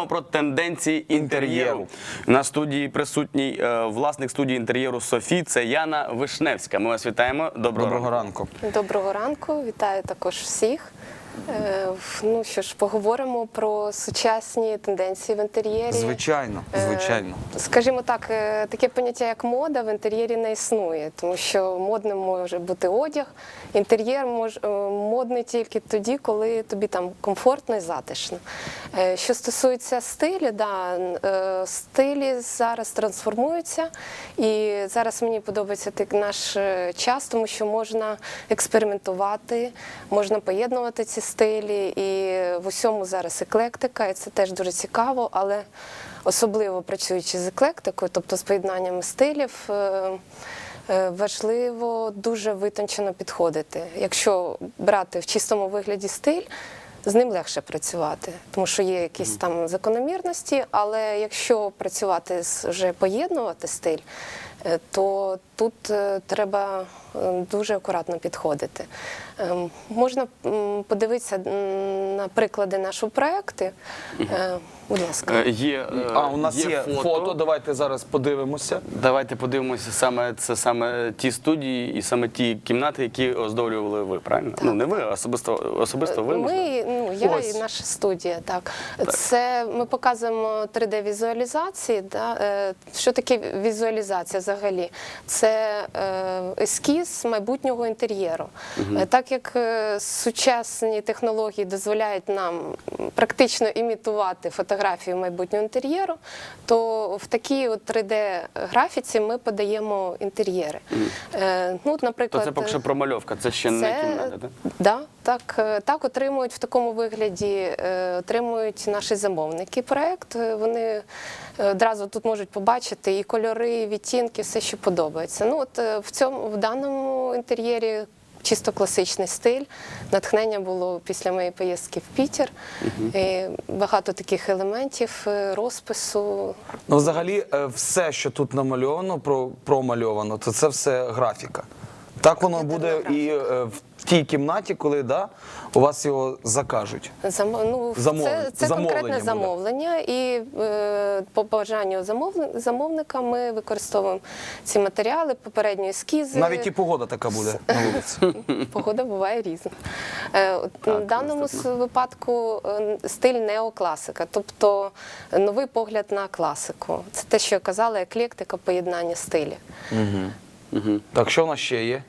Поговоримо про тенденції інтер'єру. На студії присутній е, власник студії інтер'єру Софі. Це Яна Вишневська. Ми вас вітаємо. Доброго, Доброго ранку. ранку. Доброго ранку, вітаю також всіх. Е, Ну що ж, поговоримо про сучасні тенденції в інтер'єрі. Звичайно, Е, звичайно. Скажімо так, е, таке поняття, як мода, в інтер'єрі не існує, тому що модним може бути одяг. Інтер'єр мож, модний тільки тоді, коли тобі там комфортно і затишно. Що стосується стилю, да, стилі зараз трансформуються, і зараз мені подобається наш час, тому що можна експериментувати, можна поєднувати ці стилі, і в усьому зараз еклектика, і це теж дуже цікаво, але особливо працюючи з еклектикою, тобто з поєднанням стилів. е, е, Важливо дуже витончено підходити. Якщо брати в чистому вигляді стиль, з ним легше працювати, тому що є якісь там закономірності, але якщо працювати вже поєднувати стиль, то тут е, треба е, дуже акуратно підходити. Можна подивитися на приклади нашого проекту. Е, Будь ласка. Е, Є, е, А у нас є, фото. Давайте зараз подивимося. Давайте подивимося саме це саме ті студії і саме ті кімнати, які оздоблювали ви, правильно? Ну не ви, а особисто особисто ви. можливо? Ну, я Ось. і наша студія, так. Це ми показуємо 3D-візуалізації. Да? Е, Що таке візуалізація взагалі? Це е, ескіз майбутнього інтер'єру. Е, Так як сучасні технології дозволяють нам практично імітувати фотографію майбутнього інтер'єру, то в такій от 3D-графіці ми подаємо інтер'єри. Е, Ну, от, То наприклад, це поки що промальовка, це ще не кімната, так? Да, так, е, так отримують в такому вигляді, е, отримують наші замовники проект. Е, Вони одразу тут можуть побачити і кольори, і відтінки, все, що подобається. Ну от в цьому в даному інтер'єрі. Чисто класичний стиль. Натхнення було після моєї поїздки в Пітер. І багато таких елементів розпису. Ну, взагалі, все, що тут намальовано, про, промальовано, то це все графіка. Так воно буде і е, в тій кімнаті, коли да, у вас його закажуть. Зам... Ну, Замовлення. Це, це Замовлення конкретне буде. замовлення, і е, по бажанню замовни- замовника ми використовуємо ці матеріали, попередні ескізи. Навіть і погода така буде на вулиці. Погода буває різна. Е, в даному випадку е, стиль неокласика, тобто новий погляд на класику. Це те, що я казала, еклектика поєднання стилів. Так, що в нас ще є?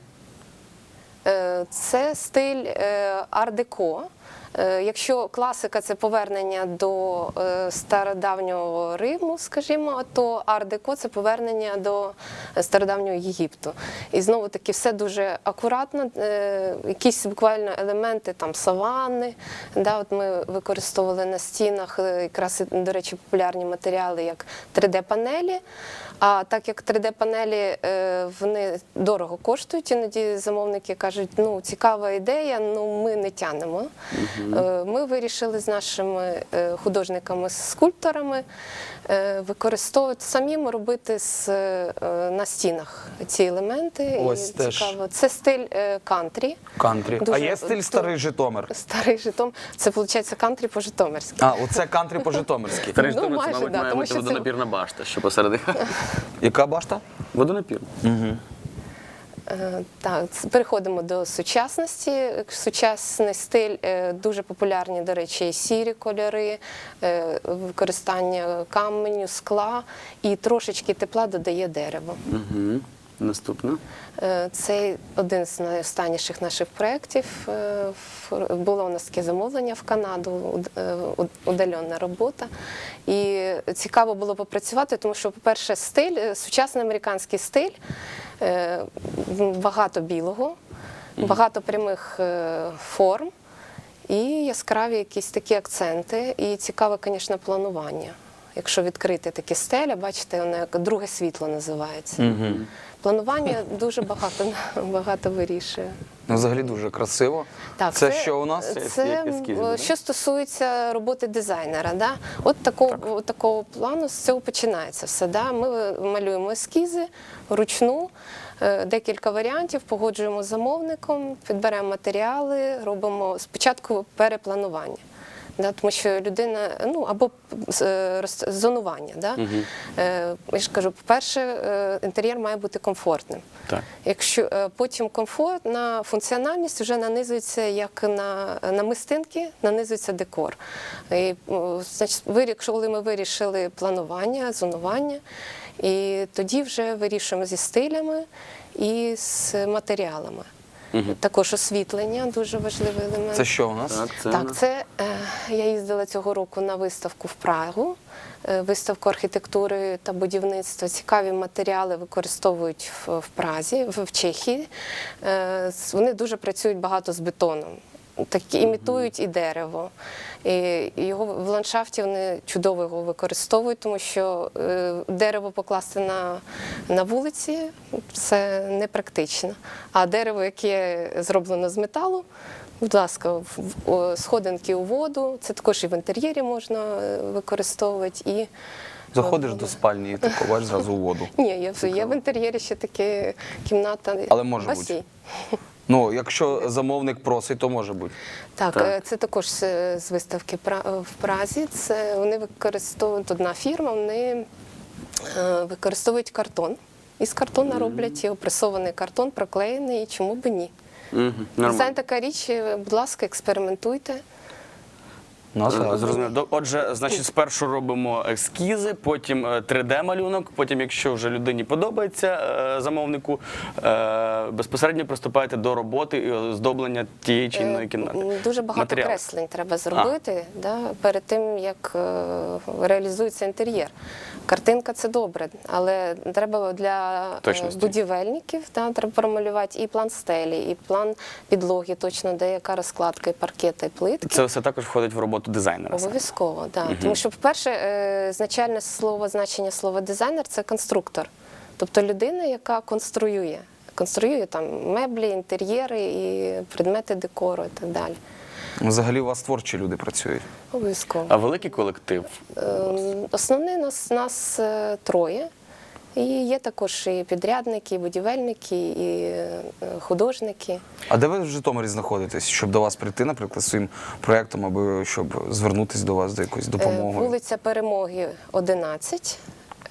Е, Це стиль е, ар-деко. Е, Якщо класика це повернення до е, стародавнього Риму, скажімо, то ар-деко це повернення до стародавнього Єгипту. І знову таки все дуже акуратно, е, якісь буквально елементи там саванни. Да, от ми використовували на стінах якраз, до речі, популярні матеріали, як 3D-панелі. А так як 3D-панелі е, вони дорого коштують, іноді замовники кажуть, ну цікава ідея, ну ми не тянемо. Е, Ми вирішили з нашими е, художниками-скульпторами е, використовувати самим робити з, на стінах ці елементи. Ось І теж. цікаво. Це стиль кантрі. Кантрі. А є стиль старий Житомир. Старий Житом. Це виходить кантрі по-житомирськи. А, оце кантрі по-житомирськи. Три Ну, штуки, це, мабуть, да, має бути це- водонапірна башта, що посередині. Яка башта? Водонапір. Е, Так, переходимо до сучасності. Сучасний стиль е, дуже популярні, до речі, сірі кольори, е, використання каменю, скла і трошечки тепла додає дерево. Угу. Наступно. Е, Це один з найостанніших наших проєктів. Е, Було у нас таке замовлення в Канаду, е, уд- удальонна робота. І цікаво було попрацювати, тому що, по-перше, стиль, сучасний американський стиль, багато білого, багато прямих форм і яскраві якісь такі акценти. І цікаве, звісно, планування. Якщо відкрити такі стеля, бачите, воно як друге світло називається. Планування дуже багато, багато вирішує. Ну, взагалі дуже красиво. Так, це, що у нас? Це Це ескізи, що стосується роботи дизайнера. Да? От такого, от такого плану з цього починається все. Да? Ми малюємо ескізи вручну, е, декілька варіантів, погоджуємо з замовником, підберемо матеріали, робимо спочатку перепланування. Да, тому що людина, ну або е, зонування. Да? Е, я ж кажу, по-перше, е, інтер'єр має бути комфортним. Так. Якщо потім комфорт на функціональність вже нанизується як на, на мистинки, нанизується декор. І, значить, вирі- коли ми вирішили планування, зонування, і тоді вже вирішуємо зі стилями і з матеріалами. Також освітлення дуже важливий елемент. Це що у нас? Так, це Так, це е, я їздила цього року на виставку в Прагу, е, виставку архітектури та будівництва. Цікаві матеріали використовують в, в Празі, в, в Чехії. Е, вони дуже працюють багато з бетоном. Так імітують і дерево. І його в ландшафті вони чудово його використовують, тому що е, дерево покласти на, на вулиці це непрактично. А дерево, яке зроблено з металу, Будь ласка, в- в- о, сходинки у воду, це також і в інтер'єрі можна е, використовувати. І... Заходиш до спальні і тако, бачиш зразу у воду. Ні, є, в- в інтер'єрі ще таке кімната. Але може бути. Ну, якщо замовник просить, то може бути. Так, Так. е, це також з, виставки в Празі. Це вони використовують одна фірма, вони е, використовують картон. Із картона роблять і опресований картон, проклеєний, і чому б ні. Дизайн Нормально. така річ, е, будь ласка, експериментуйте. Нас Е. До- Отже, значить, спершу робимо ескізи, потім 3D-малюнок, потім, якщо вже людині подобається е, замовнику, е, безпосередньо приступаєте до роботи і оздоблення тієї чи іншої Е, кімнати. Дуже багато Матеріали. креслень треба зробити да, перед тим, як е, реалізується інтер'єр. Картинка це добре, але треба для е, Точності. будівельників да, треба промалювати і план стелі, і план підлоги, точно де яка розкладка, і паркета, і плитки. Це все також входить в роботу дизайнера. Обов'язково, да. Тому що, по-перше, е, значальне слово, значення слова дизайнер це конструктор. Тобто людина, яка конструює. Конструює там меблі, інтер'єри і предмети декору і так далі. Взагалі у вас творчі люди працюють. Обов'язково. А великий колектив. Е, Основний нас, нас е, троє. І є також і підрядники, і будівельники, і е, художники. А де ви в Житомирі знаходитесь, щоб до вас прийти, наприклад, своїм проєктом, або щоб звернутися до вас до якоїсь Е, допомоги? Вулиця Перемоги 11.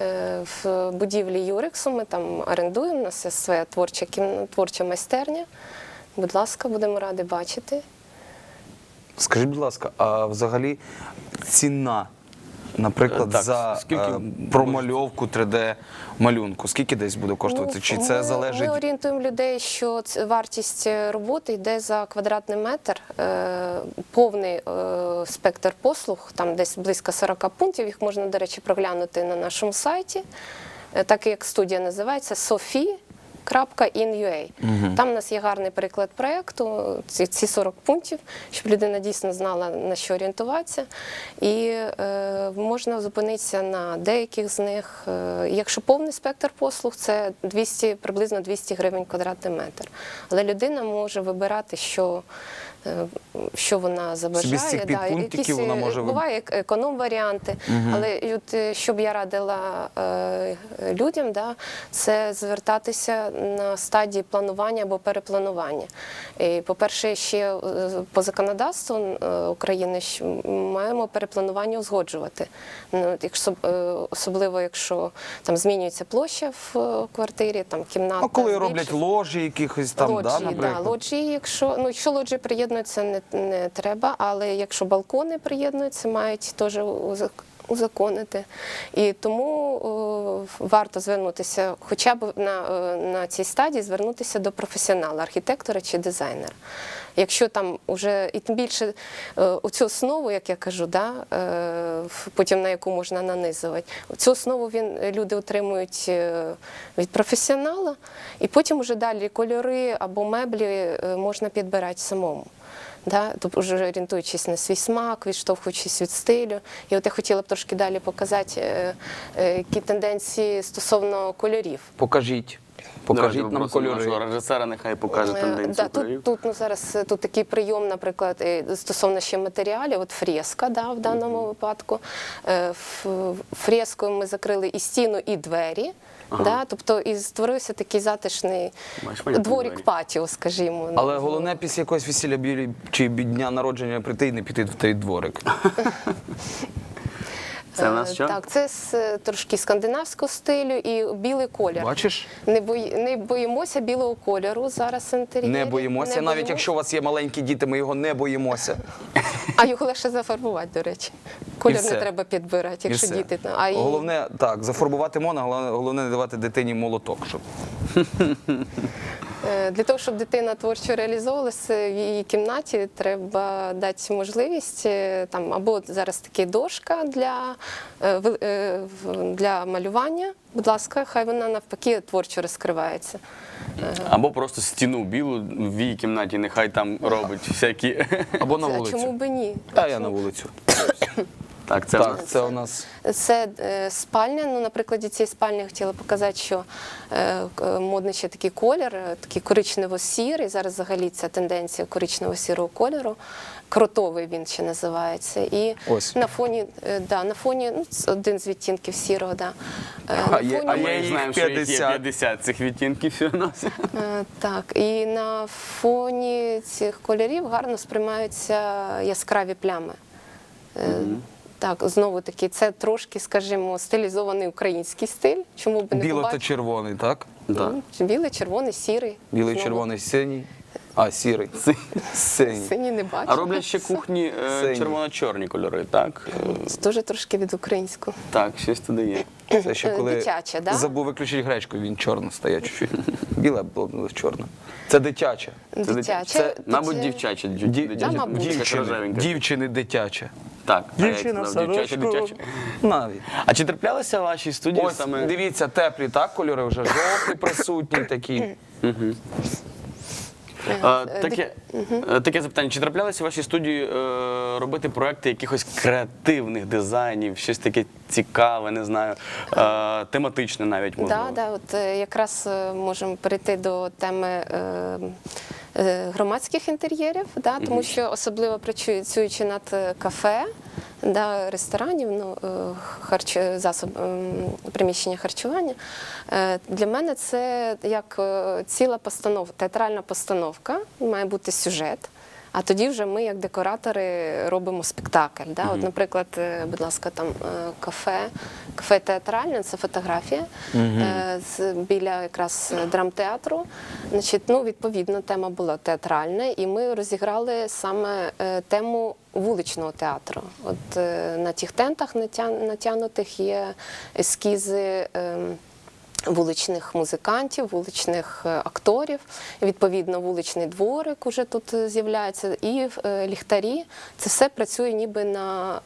Е, В будівлі Юрексу ми там орендуємо. У нас є своя творча творча майстерня. Будь ласка, будемо раді бачити. Скажіть, будь ласка, а взагалі ціна, наприклад, так, за скільки е, промальовку 3D малюнку, скільки десь буде коштувати? Чи це Ну, ми, залежить? Ми орієнтуємо людей, що вартість е, роботи йде за квадратний метр, е, повний е, спектр послуг, там десь близько 40 пунктів. Їх можна, до речі, проглянути на нашому сайті. Так як студія називається Софі. .in.ua. Там у нас є гарний приклад проєкту, ці, ці 40 пунктів, щоб людина дійсно знала, на що орієнтуватися. І е, можна зупинитися на деяких з них. Е, якщо повний спектр послуг, це 200, приблизно 200 гривень квадратний метр. Але людина може вибирати, що, що вона забажає. Да, якісь, вона е, може Буває економ-варіанти. Але от, е, що б я радила е, людям, да, це звертатися на стадії планування або перепланування. І, по-перше, ще е, по законодавству е, України маємо перепланування узгоджувати. Ну, якщо, е, особливо, якщо там змінюється площа в е, квартирі, там кімната. А коли збільшується. роблять ложі якихось там, лоджії, да, да, наприклад? лоджії, якщо ну якщо лоджії приєднуються, не, не треба, але якщо балкони приєднуються, мають теж узаконити. І тому о, варто звернутися, хоча б на, е, на цій стадії звернутися до професіонала, архітектора чи дизайнера. Якщо там уже і тим більше е, оцю основу, як я кажу, да, е, потім на яку можна нанизувати, цю основу він люди отримують е, від професіонала, і потім уже далі кольори або меблі можна підбирати самому. Да? Тобто вже орієнтуючись на свій смак, відштовхуючись від стилю. І от я хотіла б трошки далі показати, які тенденції стосовно кольорів. Покажіть. Покажіть Давайте нам попросимо нашого режисера, нехай покаже Е, тенденцію да, кольорів. тут, тут ну, зараз е, тут такий прийом, наприклад, е, стосовно ще матеріалів, от фреска да, в даному випадку. Е, ф- Фрескою ми закрили і стіну, і двері. Да? Тобто і створився такий затишний Бачиш, понятно, дворік двері. патіо, скажімо. Але головне після якогось весілля білі чи бі- дня народження прийти і не піти в той дворик. Це в нас Е, що? Так, це з трошки скандинавського стилю і білий колір. Бачиш? Не, бої, не боїмося білого кольору зараз в інтер'єрі. Не боїмося. Не Навіть боїмося. якщо у вас є маленькі діти, ми його не боїмося. А його легше зафарбувати, до речі. Колір все. не треба підбирати, якщо все. діти. А і... Головне, так, зафарбувати мона, головне не давати дитині молоток. Щоб... Е, Для того, щоб дитина творчо реалізовувалася в її кімнаті, треба дати можливість е, там або зараз таки дошка для, е, е, для малювання. Будь ласка, хай вона навпаки творчо розкривається. Або просто стіну білу в її кімнаті, нехай там робить всякі. Або на вулицю. чому б ні? А я на вулицю. Так, це Так, це у нас. Це е, спальня. Ну, на прикладі цієї спальні хотіла показати, що е, модний ще такий колір, е, такий коричнево-сірий. Зараз взагалі ця тенденція коричнево-сірого кольору. Кротовий він ще називається. І Ось. на фоні, е, да, на фоні ну, це один з відтінків сірого. Да. Е, А на є- фоні- а Ми їх знаємо, що їх є 50. 50 цих відтінків всього нас. Е, Так, і на фоні цих кольорів гарно сприймаються яскраві плями. Е, Так, знову таки, це трошки, скажімо, стилізований український стиль. Чому б не Біло та побачити? червоний, так? Да. Ну, Білий, червоний, сірий. Білий, Знову. червоний, синій. А, сірий. Синій. Синій не бачу. А роблять ще кухні е, Сині. червоно-чорні кольори, так? Е, Дуже трошки від українського. Так, щось туди є. Це ще Е, коли дитяче, да? забув виключити гречку, він чорно стає чуть-чуть. Біле було б чорне. Це дитяче. Це, Дитяче. це, мабуть, дівчаче. дю- Ді- дитяче, мабуть. якась Дівчини, дівчини дитяче. Так, а я Дівчина сказав, дівчаче. Навіть. А чи траплялися в вашій студії Ось, саме? дивіться, теплі, так, кольори вже жовтий присутній такі. Е, Таке, е, таке запитання. Чи траплялися в вашій студії е, робити проекти якихось креативних дизайнів, щось таке цікаве, не знаю, е, тематичне навіть можливо? Да, да, от е, якраз е, можемо перейти до теми е, е, громадських інтер'єрів, да, тому що особливо працюючи над е, кафе, да, ресторанів, ну, е, харч... засоб, ем, приміщення харчування. е, Для мене це як е, ціла постановка, театральна постановка, має бути сюжет. А тоді вже ми, як декоратори, робимо спектакль. Да? От, наприклад, е, будь ласка, там е, кафе, кафе театральне, це фотографія е, з, біля якраз драмтеатру. Значить, ну, відповідно, тема була театральна, і ми розіграли саме тему вуличного театру. От е, на тих тентах натя- натягнутих є ескізи. ем, вуличних музикантів, вуличних е, акторів. Відповідно, вуличний дворик уже тут е, з'являється, і е, ліхтарі. Це все працює ніби на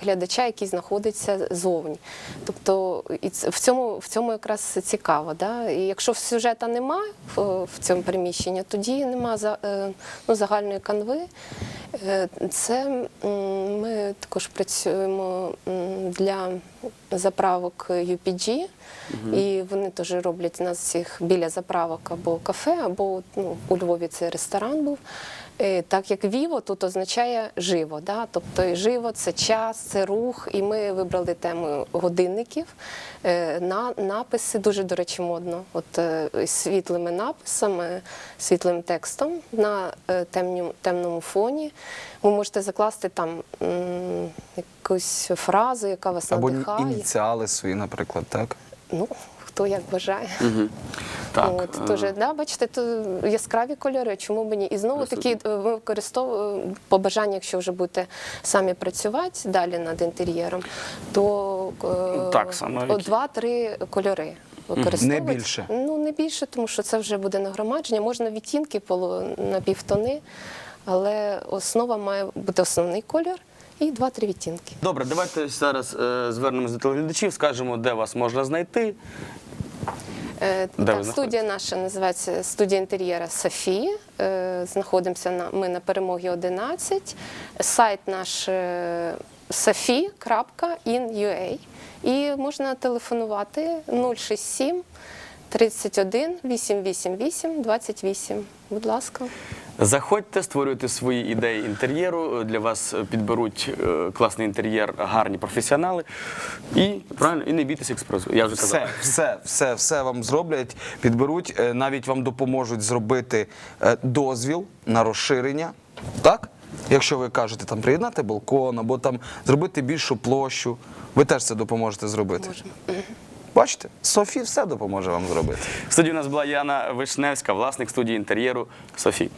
глядача, який знаходиться зовні. Тобто в цьому, в цьому якраз цікаво. Да? І якщо сюжета нема в, цьому приміщенні, тоді нема ну, загальної канви. Е, Це ми також працюємо для заправок UPG, і вони теж роблять нас всіх біля заправок або кафе, або ну, у Львові це ресторан був. Е, Так як віво тут означає живо, да? тобто живо це час, це рух, і ми вибрали тему годинників. Е, На, написи дуже, до речі, модно. От е, світлими написами, світлим текстом на темню, темному фоні. Ви можете закласти там м, якусь фразу, яка вас Або надихає. ініціали свої, наприклад, так? Ну, хто як бажає. Так, От, е, дуже, да, бачите, то яскраві кольори, чому б ні? І знову таки е, використовуємо по бажанню, якщо вже будете самі працювати далі над інтер'єром, то е, Так, саме два-три кольори. Використовувати. Не більше? Ну, не більше, тому що це вже буде нагромадження. Можна відтінки полу на півтони, але основа має бути основний колір і два-три відтінки. Добре, давайте зараз е, звернемось до телеглядачів, скажемо, де вас можна знайти. Е, Де ви так, студія наша називається студія інтер'єра Софії. Е, Знаходимося на ми на перемогі 11. Сайт наш е, sofi.in.ua. І можна телефонувати 067 31 888 28. Будь ласка. Заходьте, створюйте свої ідеї інтер'єру. Для вас підберуть е, класний інтер'єр, гарні професіонали. І правильно, і не бійтесь експресу. Я вже казав. Все, все, все, все вам зроблять, підберуть, е, навіть вам допоможуть зробити е, дозвіл на розширення. Так? Якщо ви кажете там приєднати балкон або там зробити більшу площу, ви теж це допоможете зробити. Бачите, Софі все допоможе вам зробити. В студії у нас була Яна Вишневська, власник студії інтер'єру Софі.